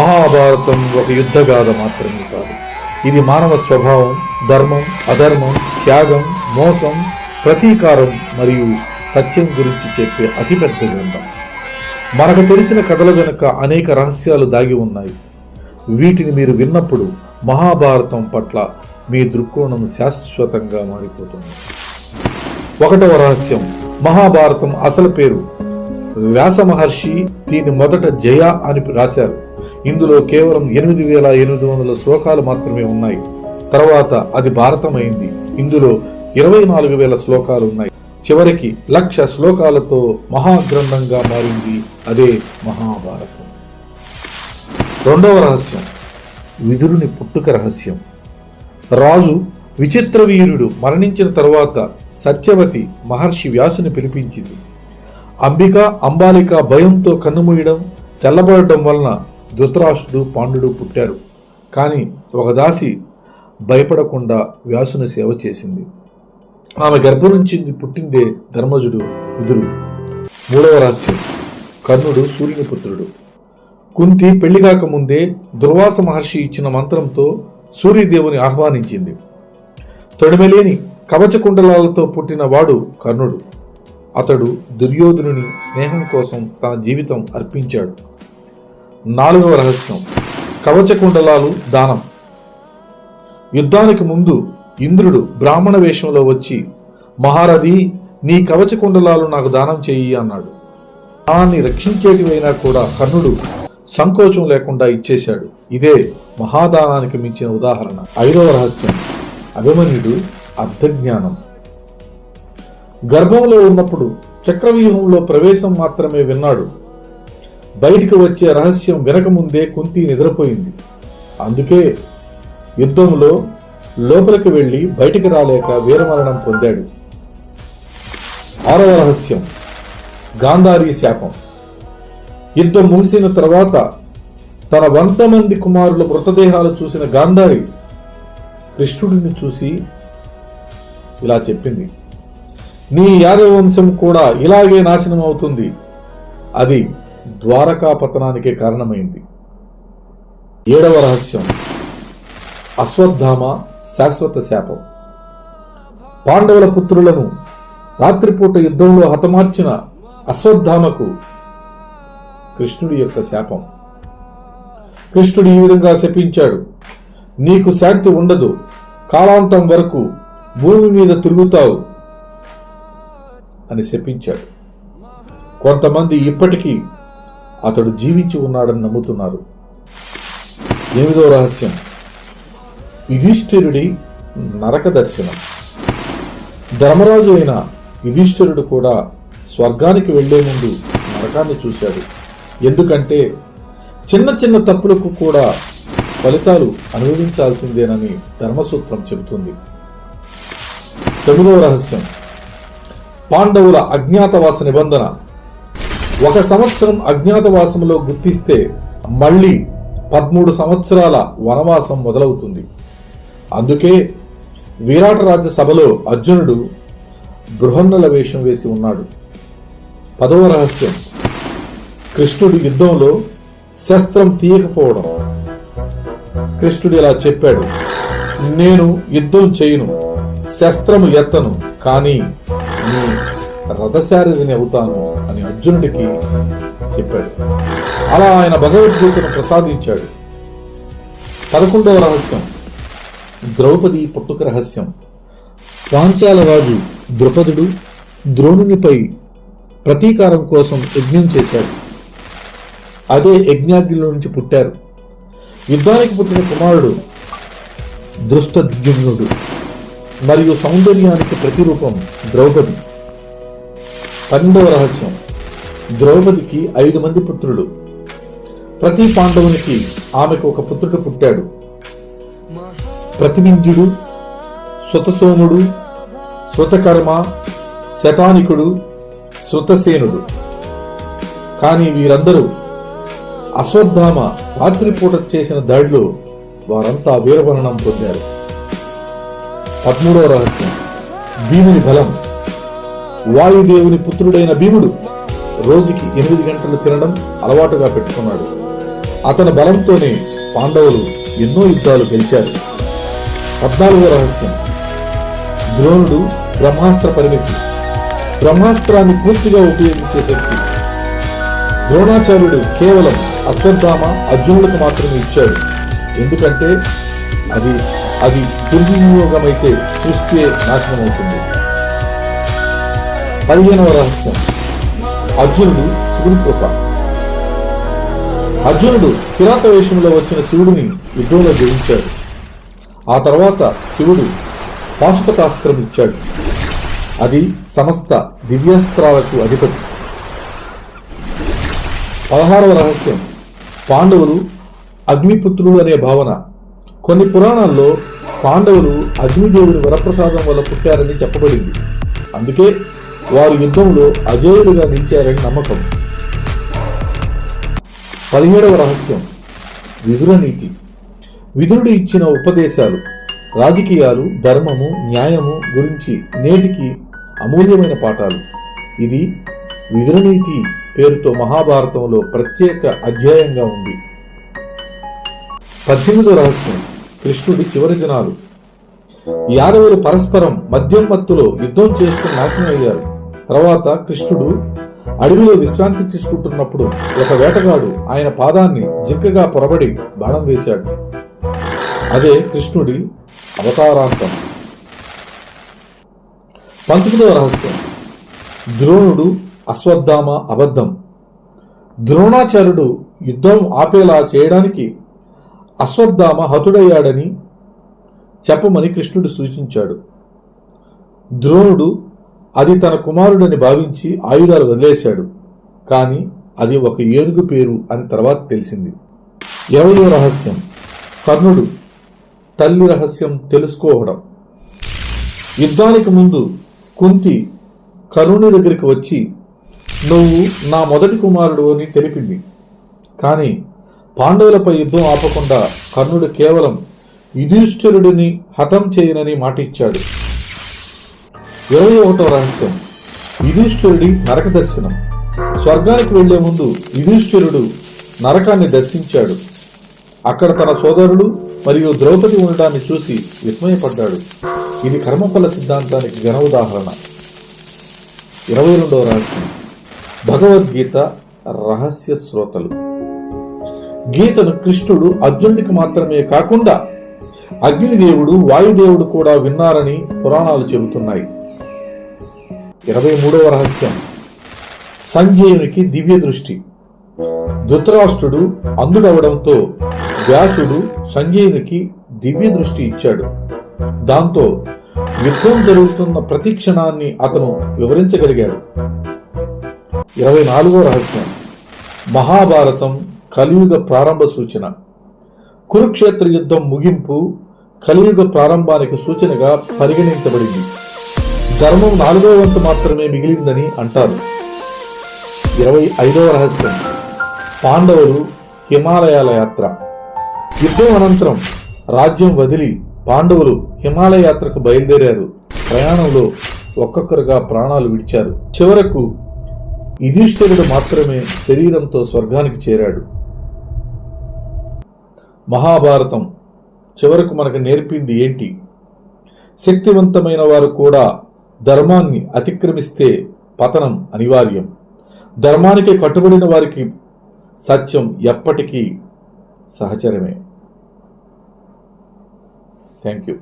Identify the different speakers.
Speaker 1: మహాభారతం ఒక యుద్ధగాథ మాత్రమే కాదు. ఇది మానవ స్వభావం ధర్మం అధర్మం త్యాగం మోసం ప్రతీకారం మరియు సత్యం గురించి చెప్పే అతిపెద్ద గ్రంథం. మనకు తెలిసిన కథల వెనుక అనేక రహస్యాలు దాగి ఉన్నాయి. వీటిని మీరు విన్నప్పుడు మహాభారతం పట్ల మీ దృక్కోణం శాశ్వతంగా మారిపోతుంది. ఒకటవ రహస్యం మహాభారతం అసలు పేరు. వ్యాస మహర్షి దీని మొదట జయ అని రాశారు. ఇందులో కేవలం ఎనిమిది వేల ఎనిమిది వందల శ్లోకాలు మాత్రమే ఉన్నాయి. తర్వాత అది భారతమైంది. ఇందులో ఇరవై నాలుగు వేల శ్లోకాలు ఉన్నాయి. చివరికి లక్ష శ్లోకాలతో మహాగ్రంథంగా మారింది అదే మహాభారతం. రెండవ రహస్యం విదురుని పుట్టుక రహస్యం. రాజు విచిత్ర వీరుడు మరణించిన తరువాత సత్యవతి మహర్షి వ్యాసుని పిలిపించింది. అంబిక అంబాలిక భయంతో కన్నుమూయడం తెల్లబడటం వలన ధృతరాష్ట్రుడు పాండుడు పుట్టారు. కానీ ఒక దాసి భయపడకుండా వ్యాసుని సేవ చేసింది. ఆమె గర్భం నుంచి పుట్టిందే ధర్మజుడు విదురు మూడవ రహస్యం కర్ణుడు సూర్యుని పుత్రుడు. కుంతి పెళ్ళి కాకముందే దుర్వాస మహర్షి ఇచ్చిన మంత్రంతో సూర్యదేవుని ఆహ్వానించింది. తొడిమెలేని కవచకుండలాలతో పుట్టిన వాడు కర్ణుడు. అతడు దుర్యోధనుని స్నేహం కోసం తన జీవితం అర్పించాడు. నాలుగవ రహస్యం. కవచకుండలాలు దానం. యుద్ధానికి ముందు ఇంద్రుడు బ్రాహ్మణ వేషంలో వచ్చి మహారథి నీ కవచకుండలాలు నాకు దానం చెయ్యి అన్నాడు. దాన్ని రక్షించేటివైనా కూడా కర్ణుడు సంకోచం లేకుండా ఇచ్చేశాడు. ఇదే మహాదానానికి మించిన ఉదాహరణ. ఐదవ రహస్యం. అభిమన్యుడు అర్ధజ్ఞానం గర్భంలో ఉన్నప్పుడు చక్రవ్యూహంలో ప్రవేశం మాత్రమే విన్నాడు. బయటికి వచ్చే రహస్యం వినకముందే కుంతి నిద్రపోయింది. అందుకే యుద్ధంలో లోపలికి వెళ్ళి బయటికి రాలేక వీరమరణం పొందాడు. ఆరవ రహస్యం గాంధారీ శాపం. యుద్ధం ముగిసిన తర్వాత తన వంద మంది కుమారుల మృతదేహాలు చూసిన గాంధారి కృష్ణుడిని చూసి ఇలా చెప్పింది నీ యాదవ వంశం కూడా ఇలాగే నాశనం అవుతుంది అది ద్వారకా పతనానికే కారణమైంది. ఏడవ రహస్యం. అశ్వత్థామ శాశ్వత శాపం. పాండవుల పుత్రులను రాత్రిపూట యుద్ధంలో హతమార్చిన అశ్వత్థామకు కృష్ణుడి యొక్క శాపం. కృష్ణుడు ఈ విధంగా శపించాడు నీకు శాంతి ఉండదు కాలాంతం వరకు భూమి మీద తిరుగుతావు అని శపించాడు. కొంతమంది ఇప్పటికీ అతడు జీవించి ఉన్నాడని నమ్ముతున్నారు. ఎనిమిదో రహస్యం. యుధిష్ఠిరుడి నరక దర్శనం. ధర్మరాజు అయిన యుధిష్ఠిరుడు కూడా స్వర్గానికి వెళ్ళే ముందు నరకాన్ని చూశాడు. ఎందుకంటే చిన్న చిన్న తప్పులకు కూడా ఫలితాలు అనుభవించాల్సిందేనని ధర్మసూత్రం చెబుతుంది. తొమ్మిదవ రహస్యం. పాండవుల అజ్ఞాతవాస నిబంధన. ఒక సంవత్సరం అజ్ఞాతవాసంలో గుర్తిస్తే మళ్ళీ పదమూడు సంవత్సరాల వనవాసం మొదలవుతుంది. అందుకే విరాట రాజ్య సభలో అర్జునుడు బృహన్నల వేషం వేసి ఉన్నాడు. పదవ రహస్యం. కృష్ణుడి యుద్ధంలో శస్త్రం తీయకపోవడం. కృష్ణుడు ఇలా చెప్పాడు నేను యుద్ధం చేయను శస్త్రము ఎత్తను కానీ నీ రథశారథిని అవుతాను అని అర్జునుడికి చెప్పాడు. అలా ఆయన భగవద్గీతను ప్రసాదించాడు. పదకొండవ రహస్యం. ద్రౌపది పుట్టుక రహస్యం. పాంచాల రాజు ద్రుపదుడు ద్రోణునిపై ప్రతీకారం కోసం యజ్ఞం చేశాడు. అదే యజ్ఞాగ్నిలో నుంచి పుట్టారు. యుద్ధానికి పుట్టిన కుమారుడు దృష్టద్యుమ్నుడు. మరియు సౌందర్యానికి ప్రతిరూపం ద్రౌపది. పన్నెండవ రహస్యం. ద్రౌపదికి ఐదు మంది పుత్రులు. ప్రతి పాండవునికి ఆమెకు ఒక పుత్రుడు పుట్టాడు. ప్రతిమింజుడు శృతసోముడు శృతకర్మ శతానికుడు శృతసేనుడు కానీ వీరందరూ అశ్వత్థామ రాత్రిపూట చేసిన దాడిలో వారంతా వీరమరణం పొందారు. పదమూడవ రహస్యం. భీముని బలం. వాయుదేవుని పుత్రుడైన భీముడు రోజుకి ఎనిమిది గంటలు తినడం అలవాటుగా పెట్టుకున్నాడు. అతని బలంతోనే పాండవులు ఎన్నో యుద్ధాలు గెలిచారు. పద్నాలుగో రహస్యం. ద్రోణుడు బ్రహ్మాస్త్ర పరిమితి. బ్రహ్మాస్త్రాన్ని పూర్తిగా ఉపయోగించే శక్తి. ద్రోణాచార్యుడు కేవలం అశ్వత్థామ అర్జునులకు మాత్రమే ఇచ్చాడు. ఎందుకంటే అది అది దుర్వినియోగమైతే సృష్టి నాశనం అవుతుంది పదిహేనవ రహస్యం. అర్జునుడు శివుని కృప. అర్జునుడు కిరాత వేషంలో వచ్చిన శివుడిని యుద్ధంలో జయించాడు. ఆ తర్వాత శివుడు పాశుపతాస్త్రం ఇచ్చాడు. అది సమస్త దివ్యాస్త్రాలకు అధిపతి. పదహారవ రహస్యం. పాండవులు అగ్నిపుత్రులు అనే భావన. కొన్ని పురాణాల్లో పాండవులు అగ్నిదేవుడి వరప్రసాదం వల్ల పుట్టారని చెప్పబడింది. అందుకే వారు యుద్ధంలో అజేయులుగా నిలిచారని నమ్మకం. పదిహేడవ రహస్యం. విదుర నీతి. విదురుడు ఇచ్చిన ఉపదేశాలు రాజకీయాలు ధర్మము న్యాయము గురించి నేటికి అమూల్యమైన పాఠాలు. ఇది విదురనీతి పేరుతో మహాభారతంలో ప్రత్యేక అధ్యాయంగా ఉంది. పద్దెనిమిదో రహస్యం. కృష్ణుడి చివరి దినాలు. యాదవులు పరస్పరం మద్యం మత్తులో యుద్ధం చేసుకుని నాశనం అయ్యారు తర్వాత కృష్ణుడు అడవిలో విశ్రాంతి తీసుకుంటున్నప్పుడు ఒక వేటగాడు ఆయన పాదాన్ని జింకగా పొరబడి బాణం వేశాడు. అదే కృష్ణుడి అవతారాంతం. పంతొమ్మిదవ రహస్యం. ద్రోణుడు అశ్వత్థామ అబద్ధం. ద్రోణాచార్యుడు యుద్ధం ఆపేలా చేయడానికి అశ్వత్థామ హతుడయ్యాడని చెప్పమని కృష్ణుడు సూచించాడు. ద్రోణుడు అది తన కుమారుడని భావించి ఆయుధాలు వదిలేశాడు. కానీ అది ఒక ఏనుగు పేరు అని తర్వాత తెలిసింది. ఎవరో రహస్యం? కర్ణుడు. తల్లి రహస్యం తెలుసుకోవడం. యుద్ధానికి ముందు కుంతి కర్ణుని దగ్గరికి వచ్చి నువ్వు నా మొదటి కుమారుడు అని తెలిపింది. కానీ పాండవులపై యుద్ధం ఆపకుండా కర్ణుడు కేవలం యుధిష్ఠిరుడిని హతం చేయనని మాటిచ్చాడు. ఇరవై ఒకటో రహస్యం. యుధిష్ఠిరుడి నరక దర్శనం. స్వర్గానికి వెళ్ళే ముందు యుధిష్ఠిరుడు నరకాన్ని దర్శించాడు. అక్కడ తన సోదరుడు మరియు ద్రౌపది ఉండడాన్ని చూసి విస్మయపడ్డాడు. ఇది కర్మఫల సిద్ధాంతానికి ఘన ఉదాహరణ. ఇరవై రెండవ రహస్యం. భగవద్గీత రహస్య శ్రోతలు. గీతను కృష్ణుడు అర్జునుడికి మాత్రమే కాకుండా అగ్నిదేవుడు వాయుదేవుడు కూడా విన్నారని పురాణాలు చెబుతున్నాయి. ఇరవై మూడవ రహస్యం. సంజయునికి దివ్య దృష్టి ధృతరాష్ట్రుడు అందుడవడంతో వ్యాసుడు సంజయునికి దివ్య దృష్టి ఇచ్చాడు. దాంతో యుద్ధం జరుగుతున్న ప్రతి క్షణాన్ని అతను వివరించగలిగాడు. ఇరవై నాలుగో రహస్యం. మహాభారతం కలియుగ ప్రారంభ సూచన. కురుక్షేత్ర యుద్ధం ముగింపు కలియుగ ప్రారంభానికి సూచనగా పరిగణించబడింది. ధర్మం నాలుగో వంతు మాత్రమే మిగిలిందని అంటారు. ఇరవై ఐదవ రహస్యం. పాండవులు హిమాలయాల యాత్ర. యుద్ధం అనంతరం రాజ్యం వదిలి పాండవులు హిమాలయ యాత్రకు బయలుదేరారు. ప్రయాణంలో ఒక్కొక్కరుగా ప్రాణాలు విడిచారు. చివరకు యుధిష్ఠిరుడు మాత్రమే శరీరంతో స్వర్గానికి చేరాడు. మహాభారతం. చివరకు మనకు నేర్పింది ఏంటి? శక్తివంతమైన వారు కూడా ధర్మాన్ని అతిక్రమిస్తే పతనం అనివార్యం. ధర్మానికి కట్టుబడిన వారికి సత్యం ఎప్పటికీ సహచరమే. Thank you